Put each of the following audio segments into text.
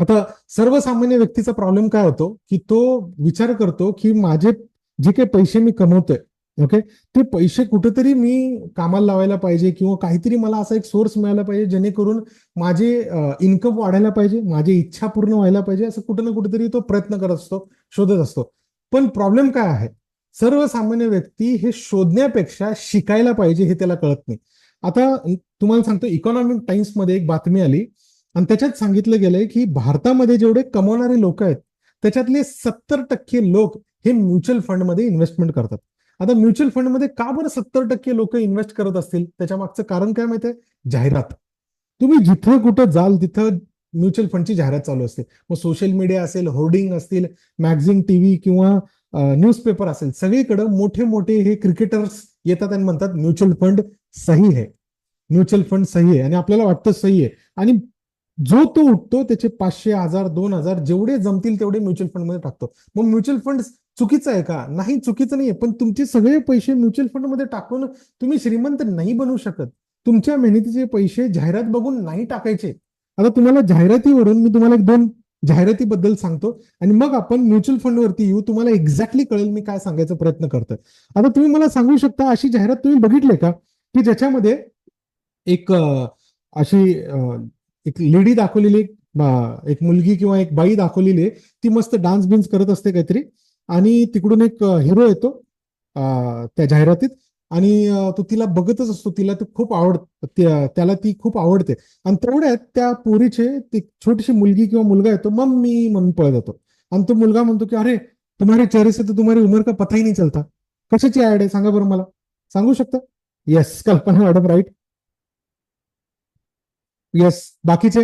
आता सर्वसामान्य व्यक्तीचा प्रॉब्लेम काय होतो? की तो विचार करतो की माझे जे काही पैसे मी कमवतोय ओके ते पैसे कुठेतरी मी कामाला लावायला पाहिजे किंवा काहीतरी मला असा एक सोर्स मिळाला पाहिजे जेणेकरून माझे इन्कम वाढायला पाहिजे माझी इच्छा पूर्ण व्हायला पाहिजे असं कुठं ना कुठेतरी तो प्रयत्न करत असतो शोधत असतो. पण प्रॉब्लेम काय आहे? सर्वसामान्य व्यक्ती हे शोधण्यापेक्षा शिकायला पाहिजे हे त्याला कळत नाही. आता तुम्हाला सांगतो इकॉनॉमिक टाइम्समध्ये एक बातमी आली आणि त्याच्यात सांगितलं गेलंय की भारतामध्ये जेवढे कमवणारे लोक आहेत त्याच्यातले सत्तर टक्के लोक हे म्युच्युअल फंडमध्ये इन्व्हेस्टमेंट करतात. आता म्युच्युअल फंडमध्ये का बरं सत्तर टक्के लोक इन्व्हेस्ट करत असतील? त्याच्या मागचं कारण काय माहितीये? जाहिरात. तुम्ही जिथं कुठं जाल तिथं म्युच्युअल फंडची जाहिरात चालू असते. मग सोशल मीडिया असेल होर्डिंग असतील मॅगझिन टीव्ही किंवा न्यूजपेपर असेल सगळीकडे मोठे मोठे हे क्रिकेटर्स येतात आणि म्हणतात म्युच्युअल फंड सही आहे. म्युच्युअल फंड सही आहे. आणि आपल्याला वाटतं सही आहे. आणि जो तो उठतो त्याचे पाचशे हजार दोन हजार जेवढे जमतील तेवढे म्युच्युअल फंडमध्ये टाकतो. मग म्युच्युअल फंड चुकीचं आहे का? नाही चुकीचं नाहीये. पण तुमचे सगळे पैसे म्युच्युअल फंडमध्ये टाकून तुम्ही श्रीमंत नाही बनू शकत. तुमच्या मेहनतीचे पैसे जाहिरात बघून नाही टाकायचे. आता तुम्हाला जाहिरातीवरून मी तुम्हाला एक दोन जाहिरातीबद्दल सांगतो. आणि मग आपण म्युच्युअल फंड वरती येऊ. तुम्हाला एक्झॅक्टली कळेल मी काय सांगायचा प्रयत्न करतोय. आता तुम्ही मला सांगू शकता अशी जाहिरात तुम्ही बघितले का? की ज्याच्यामध्ये एक अशी एक लेडी दाखवलेली एक मुलगी किंवा एक बाई दाखवलेली आहे. ती मस्त डान्स बिन्स करत असते काहीतरी. आणि तिकडून एक हिरो येतो त्या जाहिरातीत. आणि तो तिला बघतच असतो. तिला ते खूप आवड त्याला ती खूप आवडते. आणि तेवढ्यात त्या पोरीचे ती छोटीशी मुलगी किंवा मुलगा येतो. मम्मी म्हणून पळत जातो. आणि तो मुलगा म्हणतो की अरे तुम्हारे चेहरे से तो तुम्हारी उमर का पताही नाही चलता. कशाची ऍड आहे? सांगा बरं मला. सांगू शकता? Yes Kalpana madam right yes बाकीचे?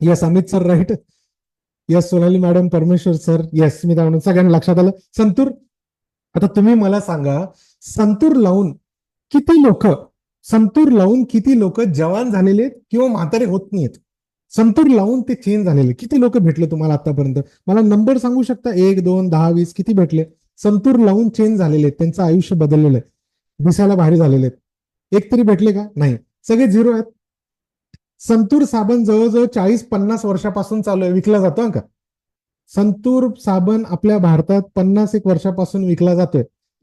Yes Amit sir right yes Sonali madam Parmeshwar sir yes मी म्हणून सगळ्यांना लक्षात आलं. संतूर आता तुम्ही मला सांगा संतूर लावून किती लोक संतूर लावून किती लोक जवान झालेले किंवा म्हातारे होत नाहीत संतूर लावून ते चेंज झालेले. किती लोक भेटले तुम्हाला आतापर्यंत? मला नंबर सांगू शकता? एक दोन दहा वीस किती भेटले? संतूर लावून चेंज झालेले त्यांचं आयुष्य बदललेलं आहे. दिसायला भारी झालेले आहेत. एक तरी भेटले का? नाही. सगळे झिरो आहेत. संतूर साबण जवळजवळ चाळीस पन्नास वर्षापासून चालू आहे विकला जातो का? संतूर साबण आपल्या भारतात पन्नास एक वर्षापासून विकला जातोय.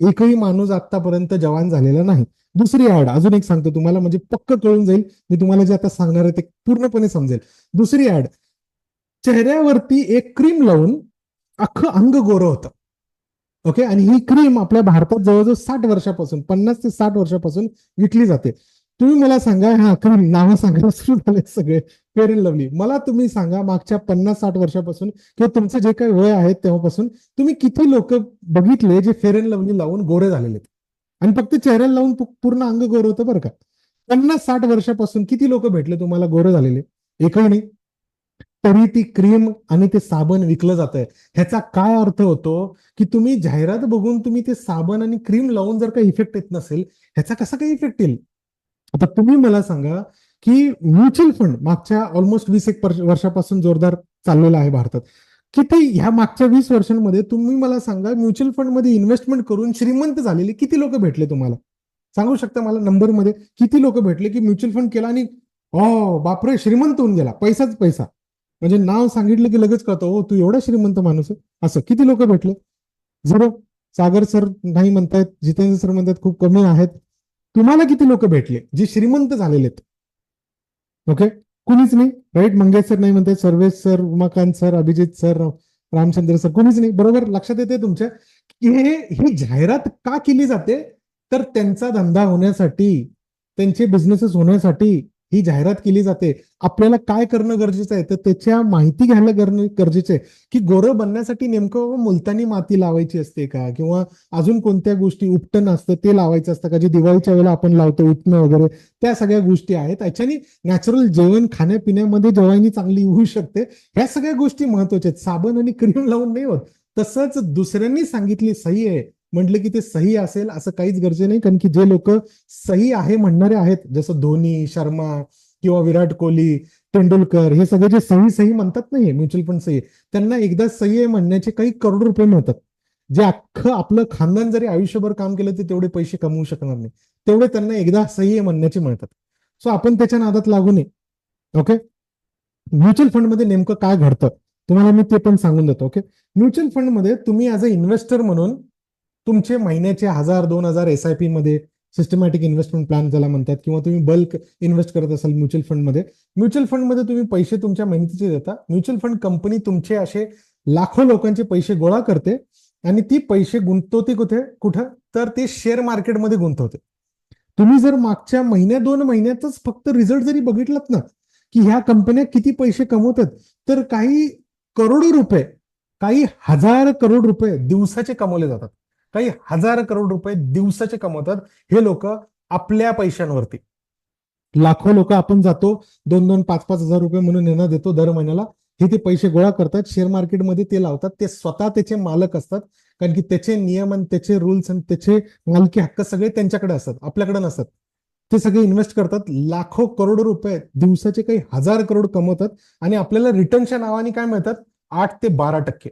एकही माणूस आतापर्यंत जवान झालेला नाही. दुसरी ऍड अजून एक सांगतो तुम्हाला म्हणजे पक्क कळून जाईल मी तुम्हाला जे आता सांगणार आहे ते पूर्णपणे समजेल. दुसरी ऍड चेहऱ्यावरती एक क्रीम लावून अख्खं अंग गोरं होतं. ओके? आणि ही क्रीम आपल्या भारतात जवळजवळ साठ वर्षापासून पन्नास ते साठ वर्षापासून विकली जाते. तुम्ही मला सांगा हा क्रीम नावं सांगायला सुरू झाले सगळे फेअर अँड लवली मला तुम्ही सांगा मागच्या पन्नास साठ वर्षापासून किंवा तुमचं जे काही वय आहे तेव्हापासून तुम्ही किती लोक बघितले जे फेअर अँड लवली लावून गोरे झालेले आणि फक्त चेहऱ्याला लावून पूर्ण अंग गोर होतं बरं का? पन्नास साठ वर्षापासून किती लोक भेटले तुम्हाला गोरे झालेले? एकही नाही. तरी ती क्रीम आणि ते साबण विकलं जात आहे ह्याचा काय अर्थ होतो की तुम्ही जाहिरात बघून तुम्ही ते साबण आणि क्रीम लावून जर काही इफेक्ट येत नसेल ह्याचा कसा काही इफेक्ट येईल? आता तुम्ही मला सांगा की म्युच्युअल फंड मागच्या ऑलमोस्ट वीस एक वर्षापासून जोरदार चाललेला आहे भारतात. किती ह्या मागच्या वीस वर्षांमध्ये तुम्ही मला सांगा म्युच्युअल फंडमध्ये इन्व्हेस्टमेंट करून श्रीमंत झालेले किती लोक भेटले तुम्हाला? सांगू शकता मला नंबरमध्ये किती लोक भेटले की म्युच्युअल फंड केला आणि ओ बापरे श्रीमंत होऊन गेला पैसाच पैसा. म्हणजे नाव सांगितलं की लगेच कळतं हो तू एवढा श्रीमंत माणूस आहे. असं किती लोक भेटले? झिरो सागर सर नाही म्हणतायत जितेंद्र सर म्हणतात खूप कमी आहेत. तुम्हाला किती लोक भेटले? जे श्रीमंत झालेले आहेत ओके कुणीच नाही. राईट मंगेश सर नाही म्हणते Sarvesh sir Umakant sir Abhijit sir Ramchandra sir कुणीच नाही. बरोबर? लक्षात येते तुमच्या? की हे ही जाहिरात का केली जाते? तर त्यांचा धंदा होण्यासाठी त्यांचे बिझनेसेस होण्यासाठी ही जाहिरात केली जाते. आपल्याला काय करणं गरजेचं आहे? तर त्याच्या माहिती घ्यायला करणं गरजेचं आहे. की गोरं बनण्यासाठी नेमकं मुलतानी माती लावायची असते का? किंवा अजून कोणत्या गोष्टी उपटण असतं ते लावायचं असतं का? जे दिवाळीच्या वेळेला आपण लावतो उपटणं वगैरे त्या सगळ्या गोष्टी आहेत. त्याच्याने नॅचरल जेवण खाण्यापिण्यामध्ये जेवायनी चांगली होऊ शकते. ह्या सगळ्या गोष्टी महत्त्वाच्या आहेत. साबण आणि क्रीम लावून नाही होत. तसंच दुसऱ्यांनी सांगितली सही आहे. म्हटलं की ते सही असेल असं काहीच गरजे नाही कारण की जे लोक सही आहे म्हणणारे आहेत जसं धोनी शर्मा किंवा विराट कोहली तेंडुलकर हे सगळे जे सही सही म्हणतात नाही म्युच्युअल फंड सही त्यांना एकदा सही आहे म्हणण्याचे काही करोड रुपये मिळतात. जे अख्खं आपलं खानदान जरी आयुष्यभर काम केलं तर तेवढे पैसे कमवू शकणार नाही. तेवढे त्यांना एकदा सही आहे म्हणण्याचे मिळतात. सो आपण त्याच्या नादात लागू नये. ओके म्युच्युअल फंडमध्ये नेमकं काय घडतं? तुम्हाला मी ते पण सांगून देतो ओके म्युच्युअल फंडमध्ये तुम्ही ऍज अ इन्व्हेस्टर म्हणून तुमचे महिन्याचे हजार दोन हजार एस आय पी मध्ये सिस्टमॅटिक इन्व्हेस्टमेंट प्लॅन ज्याला म्हणतात किंवा तुम्ही बल्क इन्व्हेस्ट करत असाल म्युच्युअल फंडमध्ये म्युच्युअल फंडमध्ये तुम्ही पैसे तुमच्या मेहनतीचे देता. म्युच्युअल फंड कंपनी तुमचे असे लाखो लोकांचे पैसे गोळा करते आणि ती पैसे गुंतवते कुठे? कुठं? तर ते शेअर मार्केटमध्ये गुंतवते. तुम्ही जर मागच्या महिन्या दोन महिन्यातच फक्त रिझल्ट जरी बघितलात ना की ह्या कंपन्या किती पैसे कमवतात तर काही करोडो रुपये काही हजार करोड रुपये दिवसाचे कमवले जातात. काही हजार करोड रुपये दिवसाचे कमवतात. हे लोक आपल्या पैशांवरती. लाखो लोक आपण जातो दोन दोन पाच पाच हजार रुपये म्हणून यांना देतो दर महिन्याला. हे ते पैसे गोळा करतात शेअर मार्केटमध्ये ते लावतात ते स्वतः त्याचे मालक असतात. कारण की त्याचे नियम आणि त्याचे रूल्स आणि त्याचे मालकी हक्क सगळे त्यांच्याकडे असतात आपल्याकडे नसतात. ते सगळे इन्व्हेस्ट करतात लाखो करोड रुपये दिवसाचे काही हजार करोड कमवतात आणि आपल्याला रिटर्नच्या नावाने काय मिळतात? आठ ते बारा टक्के.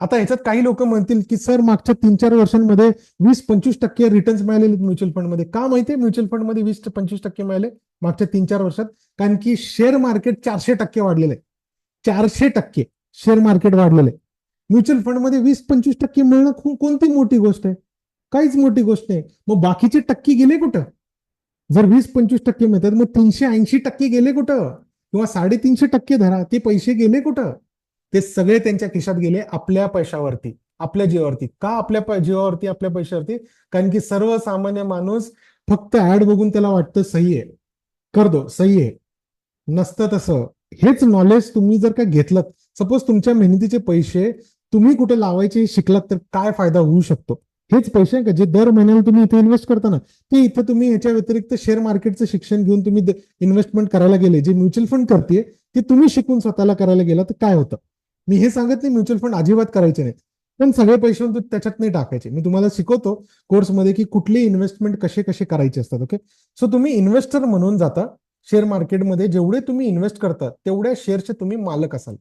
आता ह्याच्यात काही लोक म्हणतील की सर मागच्या तीन चार वर्षांमध्ये वीस पंचवीस टक्के रिटर्न्स मिळालेले म्युच्युअल फंडमध्ये का माहितीये? म्युच्युअल फंडमध्ये वीस ते पंचवीस टक्के मिळाले मागच्या तीन चार वर्षात. कारण की शेअर मार्केट चारशे टक्के वाढलेलं आहे. चारशे टक्के शेअर मार्केट वाढलेलं आहे. म्युच्युअल फंडमध्ये वीस पंचवीस टक्के मिळणं खूप कोणती मोठी गोष्ट आहे? काहीच मोठी गोष्ट नाही. मग बाकीचे टक्के गेले कुठं? जर वीस पंचवीस टक्के मिळतात मग तीनशे ऐंशी टक्के गेले कुठं? किंवा साडेतीनशे टक्के धरा ते पैसे गेले कुठं? ते सगळे त्यांच्या खिशात गेले आपल्या पैशावरती आपल्या जीवावरती. का आपल्या जीवावरती आपल्या पैशावरती? कारण की सर्वसामान्य माणूस फक्त ऍड बघून त्याला वाटतं सही आहे. कर दो सही आहे. नसतं तसं. हेच नॉलेज तुम्ही जर का घेतलं सपोज तुमच्या मेहनतीचे पैसे तुम्ही कुठे लावायचे शिकलात तर काय फायदा होऊ शकतो? हेच पैसे आहे का जे दर महिन्याला तुम्ही इथे इन्व्हेस्ट करता ना ते इथं तुम्ही ह्याच्या व्यतिरिक्त शेअर मार्केटचं शिक्षण घेऊन तुम्ही इन्व्हेस्टमेंट करायला गेले. जे म्युच्युअल फंड करते ते तुम्ही शिकून स्वतःला करायला गेला तर काय होतं? मी हे सांगत नाही म्युच्युअल फंड अजिबात करायचे नाही पण सगळे पैसे त्याच्यात नाही टाकायचे. मी तुम्हाला शिकवतो कोर्समध्ये की कुठली इन्व्हेस्टमेंट कसे कसे करायचे असतात ओके सो तुम्ही इन्व्हेस्टर म्हणून जाता शेअर मार्केटमध्ये जेवढे तुम्ही इन्व्हेस्ट करता तेवढ्या शेअरचे तुम्ही मालक असाल.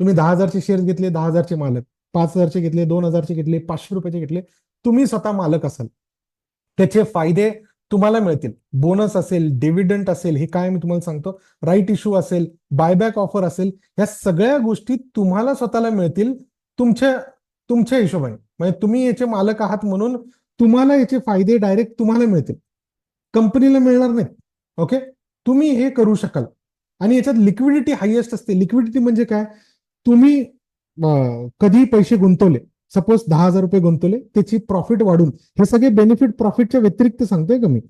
तुम्ही दहा हजारचे शेअर घेतले दहा हजारचे मालक. पाच हजारचे घेतले दोन हजारचे घेतले पाचशे रुपयाचे घेतले तुम्ही स्वतः मालक असाल. त्याचे फायदे तुम्हाला मिळतील. बोनस असेल डिव्हिडंट असेल हे काय मी तुम्हाला सांगतो. राईट इश्यू असेल बायबॅक ऑफर असेल या सगळ्या गोष्टी तुम्हाला स्वतःला मिळतील तुमच्या तुमच्या हिशोबाने. म्हणजे तुम्ही याचे मालक आहात म्हणून तुम्हाला याचे फायदे डायरेक्ट तुम्हाला मिळतील. कंपनीला मिळणार नाही. ओके तुम्ही हे करू शकाल. आणि याच्यात लिक्विडिटी हायएस्ट असते. लिक्विडिटी म्हणजे काय? तुम्ही कधी पैसे गुंतवले. सपोज दहा हजार रुपये गुंतवले त्याची प्रॉफिट वाढून हे सगळे बेनिफिट प्रॉफिटच्या व्यतिरिक्त सांगतोय का मी?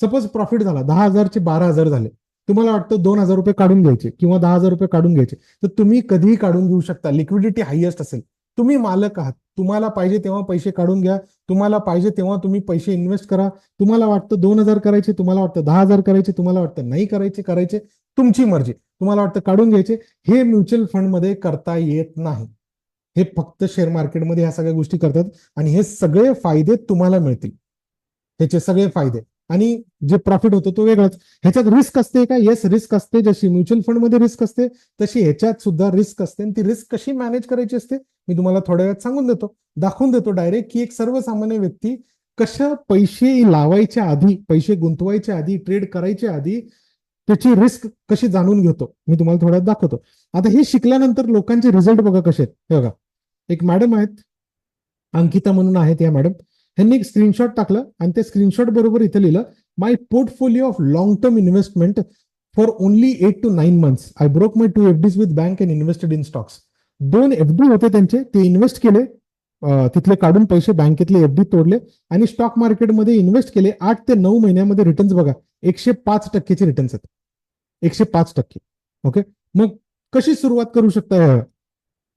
सपोज प्रॉफिट झाला दहा हजारचे बारा हजार झाले. तुम्हाला वाटतं दोन हजार रुपये काढून घ्यायचे किंवा दहा हजार रुपये काढून घ्यायचे. तर तुम्ही कधीही काढून घेऊ शकता. लिक्विडिटी हायएस्ट असेल. तुम्ही मालक आहात. तुम्हाला पाहिजे तेव्हा पैसे काढून घ्या. तुम्हाला पाहिजे तेव्हा तुम्ही पैसे इन्व्हेस्ट करा. तुम्हाला वाटतं दोन हजार करायचे तुम्हाला वाटतं दहा हजार करायचे तुम्हाला वाटतं नाही करायचे करायचे. तुमची मर्जी. तुम्हाला वाटतं काढून घ्यायचे. हे म्युच्युअल फंडमध्ये करता येत नाही. हे फक्त शेअर मार्केटमध्ये ह्या सगळ्या गोष्टी करतात आणि हे सगळे फायदे तुम्हाला मिळतील. ह्याचे सगळे फायदे. आणि जे प्रॉफिट होतं तो वेगळाच. ह्याच्यात रिस्क असते का? येस रिस्क असते. जशी म्युच्युअल फंडमध्ये रिस्क असते तशी ह्याच्यात सुद्धा रिस्क असते. आणि ती रिस्क कशी मॅनेज करायची असते? मी तुम्हाला थोड्या वेळात सांगून देतो. दाखवून देतो डायरेक्ट की एक सर्वसामान्य व्यक्ती कशा पैसे लावायच्या आधी पैसे गुंतवायच्या आधी ट्रेड करायच्या आधी त्याची रिस्क कशी जाणून घेतो? मी तुम्हाला थोड्यात दाखवतो. आता हे शिकल्यानंतर लोकांचे रिझल्ट बघा कसे आहेत. हे बघा. एक मॅडम आहेत. अंकिता म्हणून आहेत या मॅडम ह्यांनी एक स्क्रीनशॉट टाकलं आणि ते स्क्रीनशॉट बरोबर इथं लिहिलं my portfolio of long term investment for only eight to nine months I broke my two FDs with bank and invested in stocks दोन एफडी होते त्यांचे. ते इन्व्हेस्ट केले. तिथले काढून पैसे बँकेतले एफडी तोडले आणि स्टॉक मार्केटमध्ये इन्व्हेस्ट केले. आठ ते नऊ महिन्यामध्ये रिटर्न्स बघा. एकशे पाच टक्केचे रिटर्न्स आहेत. एकशे पाच टक्के. ओके मग कशी सुरुवात करू शकता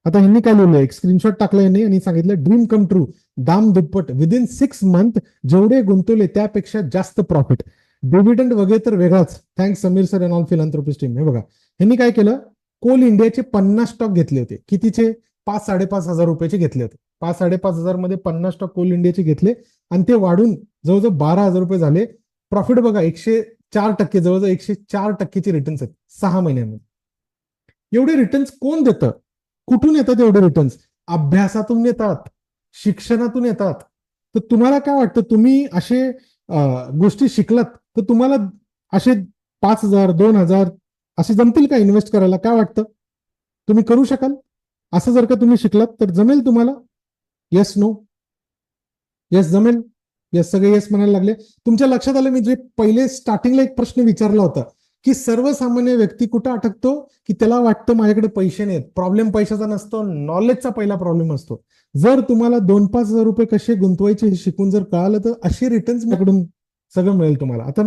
आता ह्यांनी काय लिहिलं एक स्क्रीनशॉट टाकलं यांनी आणि सांगितलं ड्रीम कम ट्रू दाम दुप्पट. विदिन सिक्स मंथ जेवढे गुंतवले त्यापेक्षा जास्त प्रॉफिट डिव्हिडंड वगैरे तर वेगळाच. Thanks Sameer sir and all philanthropist team हे बघा ह्यांनी काय केलं? कोल इंडियाचे पन्नास स्टॉक घेतले होते. कितीचे? पाच साडेपाच हजार रुपयाचे घेतले होते. पाच साडेपाच हजारमध्ये पन्नास स्टॉक कोल इंडियाचे घेतले आणि ते वाढून जवळजवळ बारा हजार रुपये झाले. प्रॉफिट बघा एकशे चार टक्के जवळजवळ एकशे चार टक्केचे रिटर्न्स आहेत. सहा महिन्यांमध्ये. एवढे रिटर्न्स कोण देतं? कुठून येतात एवढे रिटर्न्स अभ्यासातून येतात शिक्षणातून येतात. तर तुम्हाला काय वाटतं? तुम्ही असे गोष्टी शिकलात तर तुम्हाला असे पाच हजार दोन हजार असे जमतील का इन्व्हेस्ट करायला? काय वाटतं? तुम्ही करू शकाल? असं जर का तुम्ही शिकलात तर जमेल तुम्हाला? येस नो येस जमेल. येस सगळे येस म्हणायला लागले. तुमच्या लक्षात आलं मी जे पहिले स्टार्टिंगला एक प्रश्न विचारला होता. की सर्वसामान्य व्यक्ती कुठं अटकतो? की त्याला वाटतं माझ्याकडे पैसे नाहीत. प्रॉब्लेम पैशाचा नसतो नॉलेजचा पहिला प्रॉब्लेम असतो. जर तुम्हाला दोन पाच हजार रुपये कसे गुंतवायचे हे शिकून जर कळालं तर असे रिटर्न्स माझ्याकडून सगळं मिळेल तुम्हाला. आता मी